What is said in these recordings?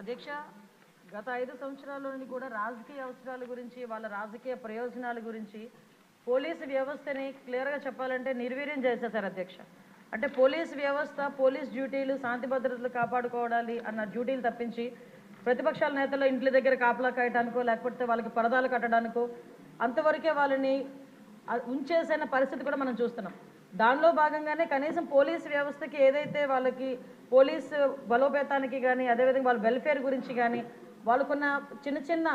అధ్యక్ష గత ఐదు సంవత్సరాల్లోని కూడా రాజకీయ అవసరాల గురించి వాళ్ళ రాజకీయ ప్రయోజనాల గురించి పోలీసు వ్యవస్థని క్లియర్గా చెప్పాలంటే నిర్వీర్యం చేసేసారు అధ్యక్ష. అంటే పోలీస్ వ్యవస్థ పోలీస్ డ్యూటీలు శాంతి భద్రతలు కాపాడుకోవాలి అన్న డ్యూటీలు తప్పించి ప్రతిపక్షాల నేతలు ఇంటి దగ్గర కాపలా కాయటానికో లేకపోతే వాళ్ళకి పరదాలు కట్టడానికో అంతవరకే వాళ్ళని ఉంచేసిన పరిస్థితి కూడా మనం చూస్తున్నాం. దానిలో భాగంగానే కనీసం పోలీస్ వ్యవస్థకి ఏదైతే వాళ్ళకి పోలీస్ బలోపేతానికి కానీ అదేవిధంగా వాళ్ళ వెల్ఫేర్ గురించి కానీ వాళ్ళకున్న చిన్న చిన్న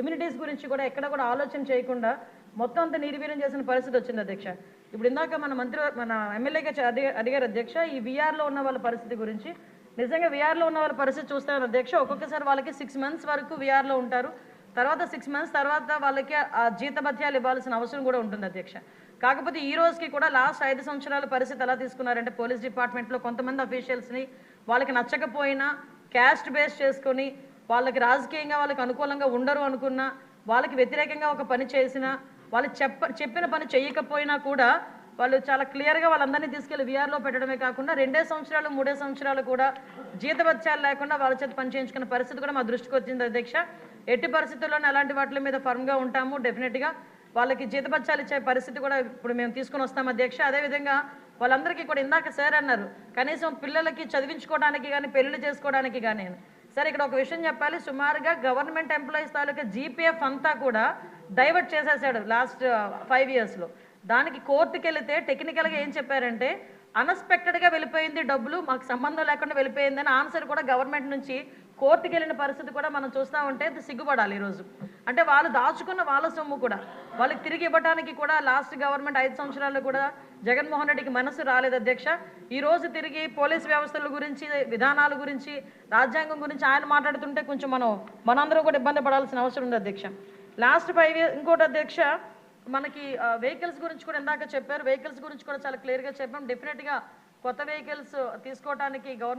ఇమ్యూనిటీస్ గురించి కూడా ఎక్కడ కూడా ఆలోచన చేయకుండా మొత్తం అంతా నిర్వీర్యం చేసిన పరిస్థితి వచ్చింది అధ్యక్ష. ఇప్పుడు ఇందాక మన మంత్రి మన ఎమ్మెల్యేగా అడిగారు అధ్యక్ష ఈ విఆర్లో ఉన్న వాళ్ళ పరిస్థితి గురించి. నిజంగా విఆర్లో ఉన్న వాళ్ళ పరిస్థితి చూస్తాను అధ్యక్ష ఒక్కొక్కసారి వాళ్ళకి సిక్స్ మంత్స్ వరకు విఆర్లో ఉంటారు. తర్వాత సిక్స్ మంత్స్ తర్వాత వాళ్ళకి ఆ జీతభత్యాలు ఇవ్వాల్సిన అవసరం కూడా ఉంటుంది అధ్యక్ష. కాకపోతే ఈ రోజుకి కూడా లాస్ట్ ఐదు సంవత్సరాల పరిస్థితి ఎలా తీసుకున్నారంటే పోలీస్ డిపార్ట్మెంట్లో కొంతమంది అఫీషియల్స్ని వాళ్ళకి నచ్చకపోయినా క్యాస్ట్ బేస్ చేసుకొని వాళ్ళకి రాజకీయంగా వాళ్ళకి అనుకూలంగా ఉండరు అనుకున్నా వాళ్ళకి వ్యతిరేకంగా ఒక పని చేసినా వాళ్ళు చెప్ప చెప్పిన పని చేయకపోయినా కూడా వాళ్ళు చాలా క్లియర్గా వాళ్ళందరినీ తీసుకెళ్ళి విఆర్లో పెట్టడమే కాకుండా రెండే సంవత్సరాలు మూడే సంవత్సరాలు కూడా జీతభత్యాలు లేకుండా వాళ్ళ చేత పని చేయించుకున్న పరిస్థితి కూడా మా దృష్టికి వచ్చింది అధ్యక్ష. ఎట్టి పరిస్థితుల్లోనే అలాంటి వాటి మీద ఫర్మ్గా ఉంటాము డెఫినెట్గా వాళ్ళకి జీతపత్యాలు ఇచ్చే పరిస్థితి కూడా ఇప్పుడు మేము తీసుకొని వస్తాం అధ్యక్ష. అదేవిధంగా వాళ్ళందరికీ కూడా ఇందాక సార్ అన్నారు కనీసం పిల్లలకి చదివించుకోవడానికి కానీ పెళ్ళి చేసుకోవడానికి కానీ సరే ఇక్కడ ఒక విషయం చెప్పాలి. సుమారుగా గవర్నమెంట్ ఎంప్లాయీస్ తాలూకా జీపీఎఫ్ అంతా కూడా డైవర్ట్ చేసేసాడు లాస్ట్ ఫైవ్ ఇయర్స్లో దానికి కోర్టుకి వెళితే టెక్నికల్గా ఏం చెప్పారంటే అన్ఎక్స్పెక్టెడ్గా వెళ్ళిపోయింది డబ్బులు మాకు సంబంధం లేకుండా వెళ్ళిపోయిందని ఆన్సర్ కూడా గవర్నమెంట్ నుంచి కోర్టుకి వెళ్ళిన పరిస్థితి కూడా మనం చూస్తూ ఉంటే సిగ్గుపడాలి ఈరోజు అంటే వాళ్ళు దాచుకున్న వాళ్ళ సొమ్ము కూడా. వాళ్ళకి తిరిగి ఇవ్వడానికి కూడా లాస్ట్ గవర్నమెంట్ ఐదు సంవత్సరాల్లో కూడా జగన్మోహన్ రెడ్డికి మనసు రాలేదు అధ్యక్ష. ఈరోజు తిరిగి పోలీస్ వ్యవస్థల గురించి విధానాల గురించి రాజ్యాంగం గురించి ఆయన మాట్లాడుతుంటే కొంచెం మనం మనందరం కూడా ఇబ్బంది పడాల్సిన అవసరం ఉంది అధ్యక్ష. లాస్ట్ ఫైవ్ ఇయర్ ఇంకోటి అధ్యక్ష మనకి వెహికల్స్ గురించి కూడా ఇందాక చెప్పారు. వెహికల్స్ గురించి కూడా చాలా క్లియర్గా చెప్పాం. డెఫినెట్గా కొత్త వెహికల్స్ తీసుకోవడానికి గవర్నమెంట్